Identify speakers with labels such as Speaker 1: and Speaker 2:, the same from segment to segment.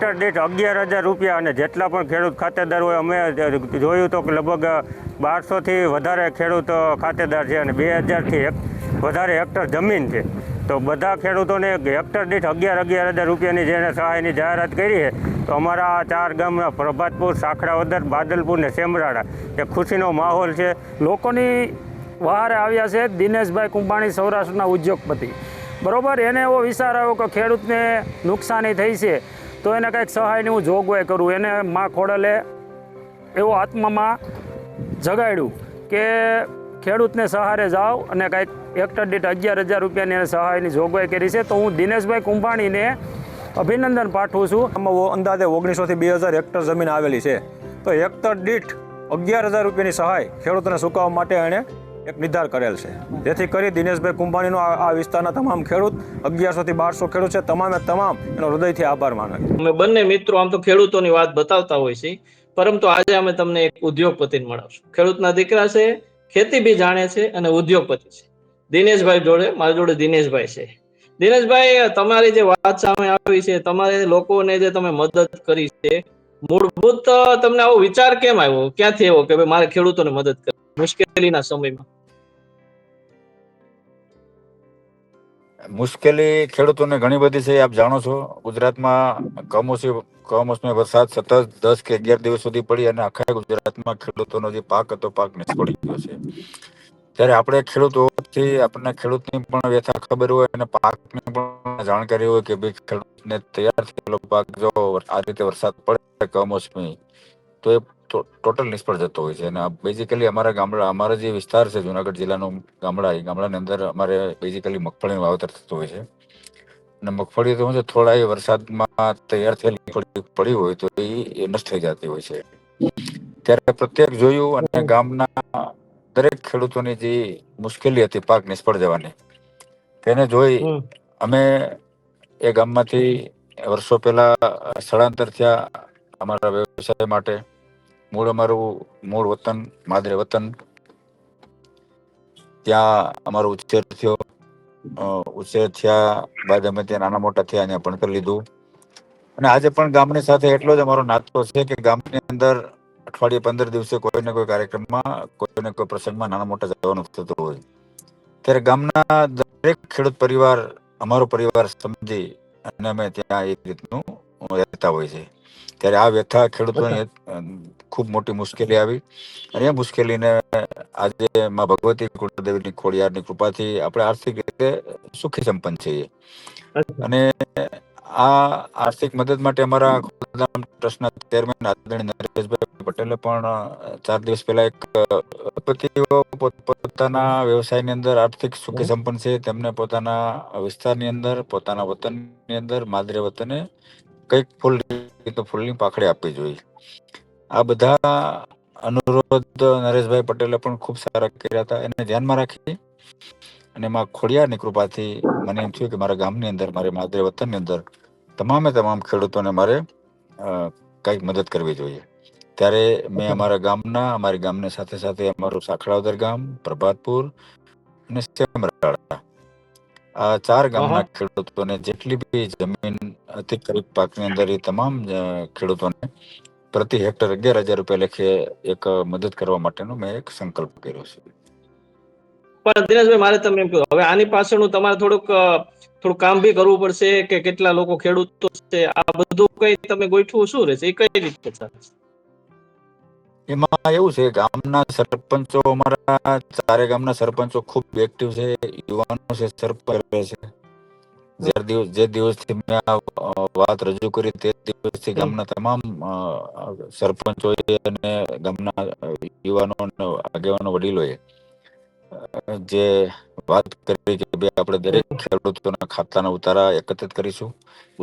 Speaker 1: Hectare દીઠ અગિયાર હજાર રૂપિયા અને જેટલા પણ ખેડૂત ખાતેદાર હોય, અમે જોયું તો કે લગભગ બારસોથી વધારે ખેડૂત ખાતેદાર છે અને બે હજારથી એક, વધારે હેક્ટર જમીન છે. તો બધા ખેડૂતોને હેક્ટર દીઠ અગિયાર અગિયાર હજાર રૂપિયાની જેણે સહાયની જાહેરાત કરી છે, તો અમારા ચાર ગામના પ્રભાતપુર સાખડાવદર બાદલપુર ને સેમરાડા એ ખુશીનો માહોલ છે.
Speaker 2: લોકોની વહારે આવ્યા છે દિનેશભાઈ કુંભાણી, સૌરાષ્ટ્રના ઉદ્યોગપતિ. બરોબર, એને એવો વિચાર આવ્યો કે ખેડૂતને નુકસાની થઈ છે. તો એને કંઈક સહાયની હું જોગવાઈ કરું. એને માં ખોડલે એવો આત્મામાં જગાડ્યું કે ખેડૂતને સહારે જાઓ અને કંઈક હેક્ટર દીઠ અગિયાર હજાર રૂપિયાની એને સહાયની જોગવાઈ કરી છે. તો હું દિનેશભાઈ કુંભાણીને અભિનંદન પાઠવું છું.
Speaker 3: આમાં અંદાજે ઓગણીસોથી બે હજાર હેક્ટર જમીન આવેલી છે. તો હેક્ટર દીઠ અગિયાર હજાર રૂપિયાની સહાય ખેડૂતોને સુકાવવા માટે એણે એક નિર્ધાર કરેલ છે. જેથી કરી દિનેશભાઈ કુંભાણીનો આ વિસ્તારના તમામ ખેડૂત, અગિયારસોથી બારસો ખેડૂત છે. તમામે તમામ એનો હૃદયથી આભાર માને
Speaker 4: અમે બંને મિત્રો આમ તો ખેડૂતોની વાત બતાવતા હોય છે પરંતુ આજે અમે તમને એક ઉદ્યોગપતિને મળાવશું. ખેડૂતના દીકરા છે, ખેતી બી જાણે છે અને ઉદ્યોગપતિ છે. દિનેશભાઈ જોડે, મારી જોડે દિનેશભાઈ છે. દિનેશભાઈ, તમારી જે વાત સામે આવી છે, તમારે લોકોને જે તમે મદદ કરી છે, મૂળભૂત, તમને આવો વિચાર કેમ આવ્યો? ક્યાંથી એવો કે ભાઈ મારે ખેડૂતોને મદદ મુશ્કેલીના સમયમાં.
Speaker 5: મુશ્કેલી ખેડૂતોને ઘણી બધી છે, આપ જાણો છો. ગુજરાતમાં કમોસમી કમોસમી વરસાદ સતત દસ કે અગિયાર દિવસ સુધી પડી અને આખા ગુજરાતમાં ખેડૂતોનો જે પાક હતો, પાક નિષ્ફળી ગયો છે. ત્યારે આપણે ખેડૂતોથી, આપણને ખેડૂતની પણ વ્યથા ખબર હોય અને પાકની પણ જાણકારી હોય કે ભાઈ ખેડૂતને તૈયાર થયેલો પાક જો આ રીતે વરસાદ પડે કમોસમી તો એ ટોટલ નિષ્ફળ જતો હોય છે. અને બેઝિકલી અમારા ગામડા અમારો જે વિસ્તાર છે જુનાગઢ જિલ્લાનો ગામડા એ ગામડાની અંદર અમારે બેઝિકલી મગફળીનું વાવેતર થતું હોય છે. અને મગફળી તો છે થોડા એ વરસાદમાં તૈયાર થયેલી પડી હોય તો એ એ નષ્ટ થઈ જતી હોય છે. ત્યારે પ્રત્યેક જોયું અને ગામના દરેક ખેડૂતોની જે મુશ્કેલી હતી પાક નિષ્ફળ જવાની તેને જોઈ અમે એ ગામમાંથી વર્ષો પહેલા સ્થળાંતર થયા અમારા વ્યવસાય માટે. મૂળ અમારું, મૂળ વતન, માદરે વતન. ત્યાં અમારો ઉછેર થયો. ઉછેર થયા બાદ અમે ત્યાં નાના મોટા થયા અહીંયા ભણતર લીધું. અને આજે પણ ગામની સાથે એટલો જ અમારો નાતો છે કે ગામની અંદર અઠવાડિયે પંદર દિવસે કોઈ ને કોઈ કાર્યક્રમમાં, કોઈ ને કોઈ પ્રસંગમાં નાના મોટા જવાનું થતું હોય. ત્યારે ગામના દરેક ખેડૂત પરિવાર, અમારો પરિવાર સમજી અને અમે ત્યાં એક રીતનું રહેતા હોય છે. ત્યારે આ વ્યથા ખેડૂતોને ખૂબ મોટી મુશ્કેલી આવી. અને એ મુશ્કેલીને આજે માં ભગવતી કુળદેવીની ખોડિયારની કૃપાથી આપણે આર્થિક રીતે સુખી સંપન્ન છીએ. અને આ આર્થિક મદદ માટે અમારા ખોડલધામ ટ્રસ્ટના ચેરમેન આદરણીય નરેશભાઈ પટેલે પણ ચાર દિવસ પહેલા એક અ, પતિઓ પોતાના વ્યવસાયની અંદર આર્થિક સુખી સંપન્ન છે. તેમને પોતાના વિસ્તારની અંદર પોતાના વતનની અંદર માદરે વતને કંઈક ફૂલ તો ફૂલની પાખડી આપવી જોઈએ. આ બધા અનુરોધ નરેશભાઈ પટેલે પણ ખૂબ સારા કર્યા હતા. એને ધ્યાનમાં રાખી અને એમાં ખોડિયારની કૃપાથી મને એમ થયું કે મારા ગામની અંદર મારી માદરે વતનની અંદર તમામે તમામ ખેડૂતોને મારે કંઈક મદદ કરવી જોઈએ. ત્યારે મેં અમારા ગામના અમારી ગામની સાથે સાથે અમારું સાખડાવદર ગામ પ્રભાતપુર અને સેમરાળા આ ચાર ગામના ખેડૂતોને જેટલી બી જમીન અતિક્રમિત પાકની અંદર એ તમામ ખેડૂતોને પ્રતિ હેક્ટર અગિયાર હજાર રૂપિયા લેખે એક મદદ કરવા માટેનો મેં એક સંકલ્પ કર્યો છે.
Speaker 4: પણ દિનેશભાઈ મારે તમને એમ કહ્યું હવે આની પાછળનું તમારે થોડુંક થોડું કામ બી કરવું પડશે કે કેટલા લોકો ખેડૂતો છે આ બધું કઈ તમે ગોઠવું શું રહેશે? એ કઈ રીતે ચાલશે
Speaker 5: એમાં એવું છે ગામના સરપંચો અમારા ચારે ગામના સરપંચો ખૂબ એક્ટિવ છે, યુવાનો છે, સરપંચ છે. જે દિવસ, જે દિવસથી મેં આ વાત રજૂ કરી તે દિવસથી ગામના તમામ સરપંચો અને ગામના યુવાનો આગેવાનો, વડીલોએ જે વાત કરી કે ભાઈ આપણે દરેક ખેડૂતોના ખાતાના ઉતારા એકત્રિત કરીશું.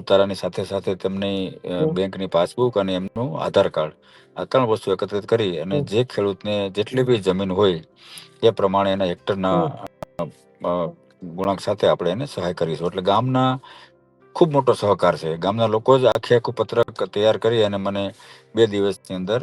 Speaker 5: ઉતારાની સાથે સાથે તેમની બેંકની પાસબુક અને એમનું આધાર કાર્ડ. આ ત્રણ વસ્તુ એકત્રિત કરી અને જે ખેડૂતને જેટલી બી જમીન હોય એ પ્રમાણે એના હેક્ટરના ગુણાંક સાથે આપણે એને સહાય કરીશું. એટલે ગામના ખૂબ મોટો સહકાર છે. ગામના લોકો જ આખે આખું પત્રક તૈયાર કરી અને મને બે દિવસની અંદર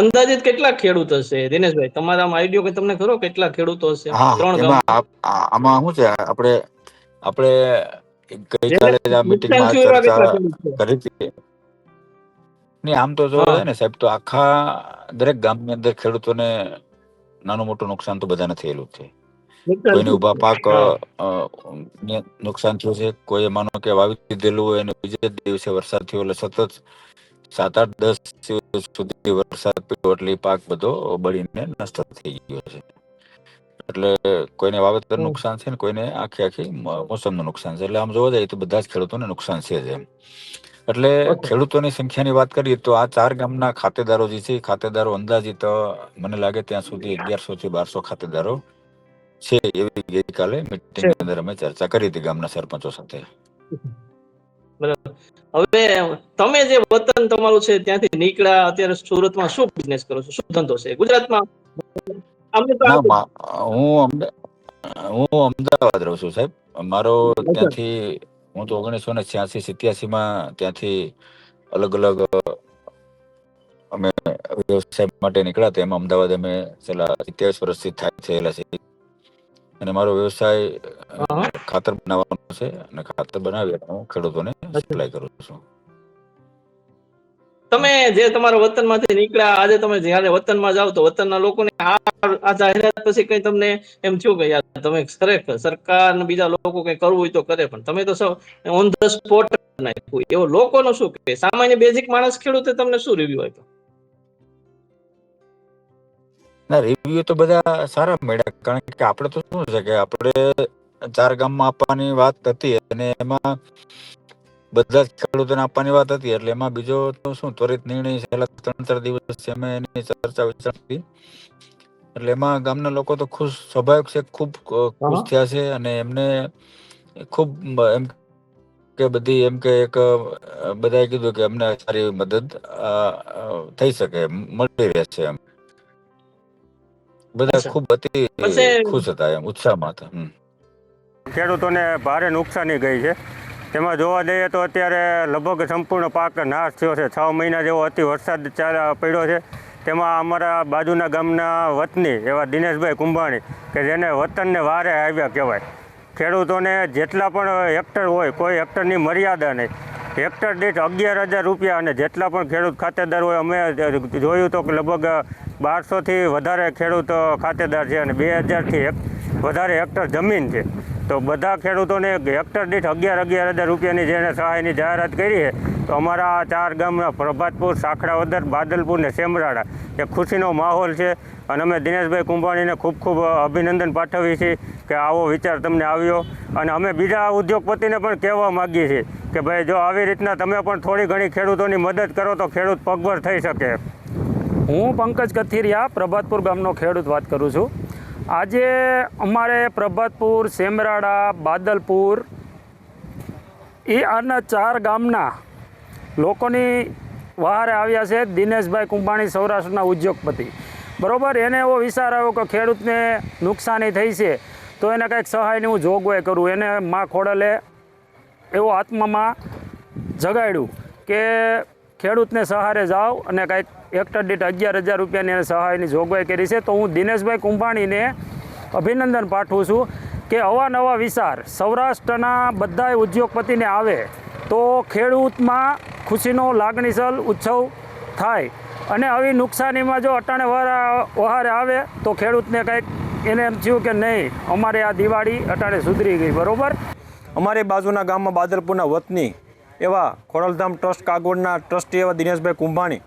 Speaker 4: અંદાજિત કેટલા ખેડૂત હશે? દિનેશભાઈ તમારા આઈડિયો કે તમને ખરો કેટલા ખેડૂતો હશે? ત્રણ
Speaker 5: આમાં શું છે? આપણે આપણે ગઈકાલે આ મીટિંગમાં ચર્ચા કરી હતી. નહીં આમ તો જોવા ને સાહેબ તો આખા દરેક ગામની અંદર ખેડૂતોને નાનું મોટું નુકસાન તો બધાને થયેલું છે. કોઈને ઊભા પાક નુકસાન થયું છે કોઈ માનો કે વાવી દીધેલું હોય અને બીજે દિવસે વરસાદ થયો એટલે સતત સાત આઠ દસ દિવસ સુધી વરસાદ પડ્યો એટલે પાક બધો બળીને નષ્ટ થઈ ગયો છે. એટલે કોઈને વાવેતર નુકસાન છે ને કોઈને આખી આખી મોસમનું નુકસાન છે. એટલે આમ જોવા જાય તો બધા જ ખેડૂતોને નુકસાન છે જ એમ. એટલે. ખેડૂતોની સંખ્યાની વાત કરીએ તો આ ચાર ગામના ખાતેદારો જે છે ખાતેદારો અંદાજિત મને લાગે ત્યાં સુધી અગિયારસો થી બારસો ખાતેદારો છે એવી ગઈકાલે મીટિંગની અંદર અમે ચર્ચા કરી હતી ગામના સરપંચો સાથે.
Speaker 4: હવે તમે જે વતન તમારું છે ત્યાંથી નીકળ્યા અત્યારે સુરતમાં શું બિઝનેસ કરો છો? શું ધંધો છે? ગુજરાતમાં?
Speaker 5: હું હું અમદાવાદ રહું છું સાહેબ. મારો ત્યાંથી હું તો ઓગણીસો ને છ્યાસી સિત્યાસી માં ત્યાંથી અલગ અલગ અમે વ્યવસાય માટે નીકળ્યા તેમાં એમાં અમદાવાદ અમે છેલ્લા સિત્યાવીસ વર્ષથી થાય થયેલા છે અને મારો વ્યવસાય ખાતર બનાવવાનો છે અને ખાતર બનાવી હું ખેડૂતોને સપ્લાય કરું છું.
Speaker 4: તમે જે તમારા વતનમાંથી નીકળ્યા આજે તમે જ્યારે વતનમાં જાઓ તો વતનના લોકોને આ જાહેરાત પછી કઈ તમને એમ થયું કે યાર તમે ખરેખર સરકાર ને બીજા લોકો કઈ કરવું હોય તો કરે પણ તમે તો ઓન ધ સ્પોટ નાખ્યું. એવો લોકોનો શું કે સામાન્ય બેઝિક માણસ ખેડૂતે તમને શું રિવ્યુ આપ્યો?
Speaker 5: ના રિવ્યુ તો બધા સારા મળ્યા. કારણ કે આપણે તો શું છે કે આપણે ચાર ગામમાં આપવાની વાત હતી અને એમાં બધા જ ખેડૂતોને આપવાની વાત હતી. એટલે એમાં બીજો તો શું ત્વરિત નિર્ણય છેલ્લા ત્રણ ચાર દિવસ અમે એની ચર્ચા વિચારતી એટલે એમાં ગામના લોકો તો ખુશ સ્વાભાવિક છે ખૂબ ખુશ થયા છે અને એમને ખૂબ એમ કે બધી એમ કે એક બધાએ કીધું કે અમને સારી મદદ થઈ શકે મળી રહે છે એમ. બધા ખૂબ અતિ ખુશ હતા એમ ઉત્સાહમાં હતા
Speaker 1: ખેડૂતોને ભારે નુકસાની ગઈ છે. તેમાં જોવા જઈએ તો અત્યારે લગભગ સંપૂર્ણ પાક નાશ થયો છે. છ મહિના જેવો અતિ વરસાદ ચાલ પડ્યો છે. તેમાં અમારા બાજુના ગામના વતની એવા દિનેશભાઈ કુંભાણી કે જેને વતનને વારે આવ્યા કહેવાય. ખેડૂતોને જેટલા પણ હેક્ટર હોય કોઈ હેક્ટરની મર્યાદા નહીં. હેક્ટર દીઠ અગિયાર હજાર રૂપિયા અને જેટલા પણ ખેડૂત ખાતેદાર હોય, અમે જોયું તો કે લગભગ બારસોથી વધારે ખેડૂત ખાતેદાર છે અને બે હજારથી એક વધારે હેક્ટર જમીન છે. તો બધા ખેડૂતોને હેક્ટર દીઠ અગિયાર અગિયાર હજાર રૂપિયાની જેને સહાયની જાહેરાત કરી છે, તો અમારા ચાર ગામના પ્રભાતપુર સાખડાવદર બાદલપુર ને સેમરાડા એ ખુશીનો માહોલ છે. અને અમે દિનેશભાઈ કુંભાણીને ખૂબ ખૂબ અભિનંદન પાઠવીએ છીએ કે આવો વિચાર તમને આવ્યો. અને અમે બીજા ઉદ્યોગપતિને પણ કહેવા માગીએ છીએ કે ભાઈ, જો આવી રીતના તમે પણ થોડી ઘણી ખેડૂતોની મદદ કરો તો ખેડૂત પગભર થઈ શકે.
Speaker 2: હું પંકજ કથિરિયા, પ્રભાતપુર ગામનો ખેડૂત વાત કરું છું. આજે અમારે પ્રભાતપુર, સેમરાડા, બાદલપુર એ આના ચાર ગામના લોકોની વહારે આવ્યા છે દિનેશભાઈ કુંભાણી સૌરાષ્ટ્રના ઉદ્યોગપતિ. બરોબર? એને એવો વિચાર આવ્યો કે ખેડૂતને નુકસાની થઈ છે, તો એને કંઈક સહાયની હું જોગવાઈ કરું. એને મા ખોડલે એવો આત્મામાં જગાડ્યું કે ખેડૂતને સહારે જાઓ અને કાંઈક હેક્ટર દીઠ અગિયાર હજાર રૂપિયાની એને સહાયની જોગવાઈ કરી છે. તો હું દિનેશભાઈ કુંભાણીને અભિનંદન પાઠવું છું કે અવાનવા વિચાર સૌરાષ્ટ્રના બધાય ઉદ્યોગપતિને આવે તો ખેડૂતમાં ખુશીનો લાગણીસલ ઉત્સવ થાય. અને આવી નુકસાનીમાં જો અટાણે વારા વહારે આવે, તો ખેડૂતને કંઈક એને એમ થયું કે નહીં, અમારે આ દિવાળી અટાણે સુધરી ગઈ, બરાબર?
Speaker 3: અમારી બાજુના ગામમાં બાદલપુરના વતની એવા ખોડલધામ ટ્રસ્ટ કાગોડના ટ્રસ્ટી એવા દિનેશભાઈ કુંભાણી,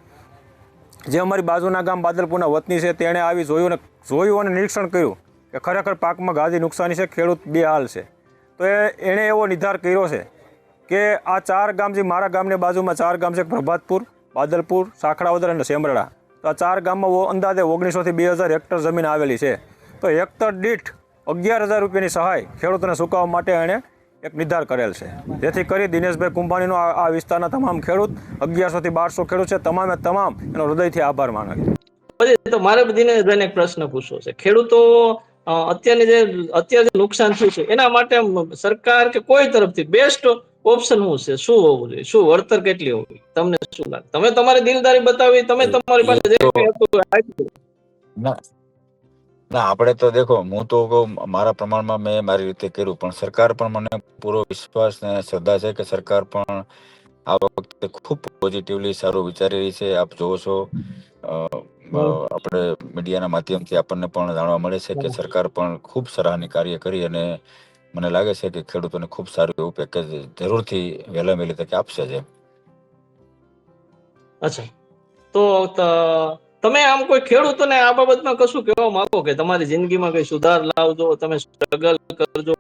Speaker 3: જે અમારી બાજુના ગામ બાદલપુરના વતની છે, તેણે આવી જોયું અને જોયું અને નિરીક્ષણ કર્યું કે ખરેખર પાકમાં ગાદી નુકસાની છે, ખેડૂત બે હાલ છે. તો એ એણે એવો નિર્ધાર કર્યો છે કે આ ચાર ગામ જે મારા ગામની બાજુમાં ચાર ગામ છે પ્રભાતપુર બાદલપુર, સાખડાવદર અને સેમરડા. તો આ ચાર ગામમાં અંદાજે ઓગણીસોથી બે હજાર હેક્ટર જમીન આવેલી છે. તો હેક્ટર દીઠ અગિયાર હજાર રૂપિયાની સહાય ખેડૂતોને સુકાવવા માટે એણે એક નિર્ધાર કરેલ છે. જેથી કરી દિનેશભાઈ કુંભાણીનો આ વિસ્તારના તમામ ખેડૂત, અગિયારસોથી બારસો ખેડૂત છે. તમામે તમામ એનો હૃદયથી આભાર માને
Speaker 4: તો મારે દિનેશભાઈને એક પ્રશ્ન પૂછવો છે. ખેડૂતો અત્યારની જે અત્યારે નુકસાન થયું છે, એના માટે સરકાર કે કોઈ તરફથી બેસ્ટ ઓપ્શન શું છે? શું હોવું જોઈએ? શું વળતર કેટલી હોવી? તમને શું લાગે? તમે તમારી દિલદારી બતાવી તમે તમારી પાસે જે હતું
Speaker 5: ના. ના આપણે તો દેખો હું તો મારા પ્રમાણમાં મેં મારી રીતે કર્યું પણ સરકાર પણ મને પૂરો વિશ્વાસ ને શ્રદ્ધા છે કે સરકાર પણ આ વખતે ખૂબ પોઝિટિવલી સારું વિચારી રહી છે. આપ જોવો છો આપણે મીડિયાના માધ્યમથી આપણને પણ જાણવા મળે છે કે સરકાર પણ ખૂબ સરાહની કાર્ય કરી અને મને લાગે છે કે ખેડૂતોને ખૂબ સારું એવું પેકેજ જરૂરથી વહેલા વહેલી તકે આપશે જ
Speaker 4: અચ્છા. તો તમે આમ કોઈ ખેડૂતોને આ બાબતમાં કશું કહેવા માંગો કે તમારી જિંદગીમાં કઈ સુધાર લાવજો તમે સ્ટ્રગલ કરજો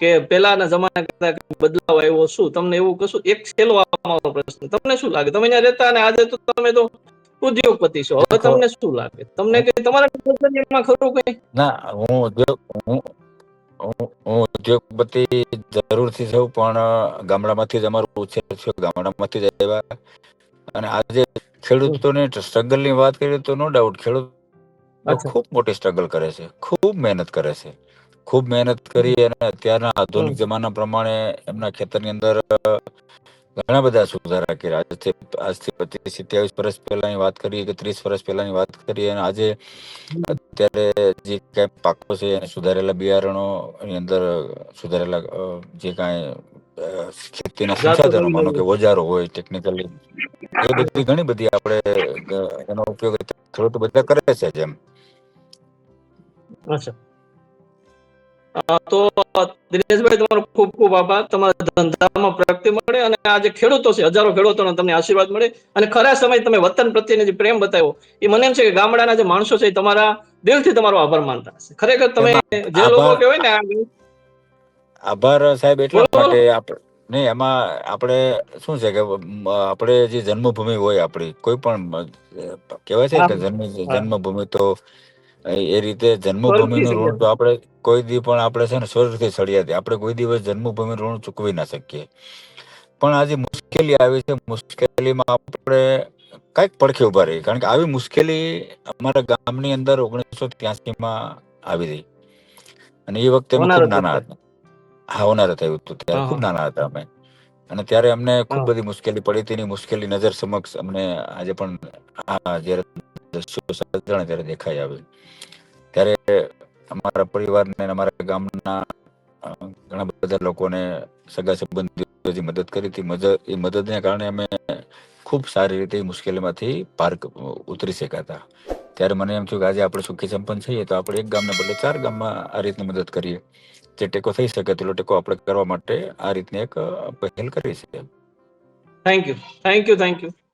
Speaker 4: કે પેલાના જમાના કરતા બદલાવ આવ્યો શું? તમને એવું કશું એક છેલ્લો આવવાનો પ્રશ્ન. તમને શું લાગે? તમે અહીંયા રહેતા અને આજે તો તમે તો ઉદ્યોગપતિ છો. હવે તમને શું લાગે? તમને કે તમારા ખરું કઈ?
Speaker 5: ના હું હું ઉદ્યોગપતિ જરૂરથી છું પણ ગામડામાંથી જ અમારું ઉછેર થયો. ગામડામાંથી જ આવ્યા. અને આજે ખેડૂતોને સ્ટ્રગલની વાત કરીએ તો નો ડાઉટ ખેડૂત. ખૂબ મોટી સ્ટ્રગલ કરે છે. ખૂબ મહેનત કરે છે. ખૂબ મહેનત કરી અને અત્યારના આધુનિક જમાના પ્રમાણે એમના ખેતરની અંદર ઘણા બધા સુધારા કર્યા. આજથી આજથી પચીસ સત્યાવીસ વર્ષ પહેલાની વાત કરીએ કે ત્રીસ વર્ષ પહેલાની વાત કરીએ અને આજે અત્યારે જે કાંઈ પાકો છે અને સુધારેલા બિયારણો એની અંદર સુધારેલા જે કાંઈ ખેતીના સંસાધનો માનો કે ઓજારો હોય ટેકનિકલી એ બધી ઘણી બધી આપણે એનો ઉપયોગ ખેડૂતો બધા કરે છે જેમ.
Speaker 4: અચ્છા. તો દિનેશભાઈ તમારો ખૂબ ખૂબ આભાર તમારા ધંધામાં પ્રગતિ મળે અને આ જે ખેડૂતો છે હજારો ખેડૂતોનો તમને આશીર્વાદ મળે અને ખરા સમય તમે વતન પ્રત્યેનો જે પ્રેમ બતાવ્યો એ મને એમ છે કે ગામડાના જે માણસો છે તમારા દિલથી તમારો આભાર માનતા હશે ખરેખર તમે જે લોકો કહેવાય ને
Speaker 5: આભાર સાહેબ એટલા. માટે આપણે નહીં એમાં આપણે શું છે કે આપણે જે જન્મભૂમિ હોય આપણી કોઈ પણ કહેવાય છે કે જન્મ. જન્મભૂમિ તો એ રીતે જન્મભૂમિનું
Speaker 4: નું
Speaker 5: ઋણ તો આપણે કોઈ દી પણ આપણે છે ને સ્વર્ગથી સળિયા આપણે કોઈ દિવસ જન્મભૂમિ ઋણ ચૂકવી ના શકીએ. પણ આજે મુશ્કેલી આવી છે. મુશ્કેલીમાં આપણે કાંઈક પડખે ઊભા રહી કારણ કે આવી મુશ્કેલી અમારા ગામની અંદર ઓગણીસો ત્યાસીમાં આવી હતી અને એ વખતે અમે ખૂબ નાના હતા. હા હોનારત થયું હતું ત્યારે. ખૂબ નાના હતા અમે. અને ત્યારે અમને ખૂબ બધી મુશ્કેલી પડી હતી મુશ્કેલી નજર સમક્ષ અમને આજે પણ આ જ્યારે દ્રશ્યો ત્યારે દેખાઈ આવ્યું ત્યારે અમારા પરિવારને અમારા ગામના ઘણા બધા લોકોને સગા સંબંધીઓ મદદ કરી હતી. મદદ એ મદદને કારણે અમે ખૂબ સારી રીતે મુશ્કેલીમાંથી પાર ઉતરી શક્યા હતા ત્યારે મને એમ થયું કે આજે આપણે સુખી સંપન્ન થઈએ તો આપણે એક ગામને બદલે ચાર ગામમાં આ રીતની મદદ કરીએ. જે ટેકો થઈ શકે તેટલો ટેકો આપણે કરવા માટે આ રીતની એક પહેલ કરી છે.
Speaker 4: Thank you thank you thank you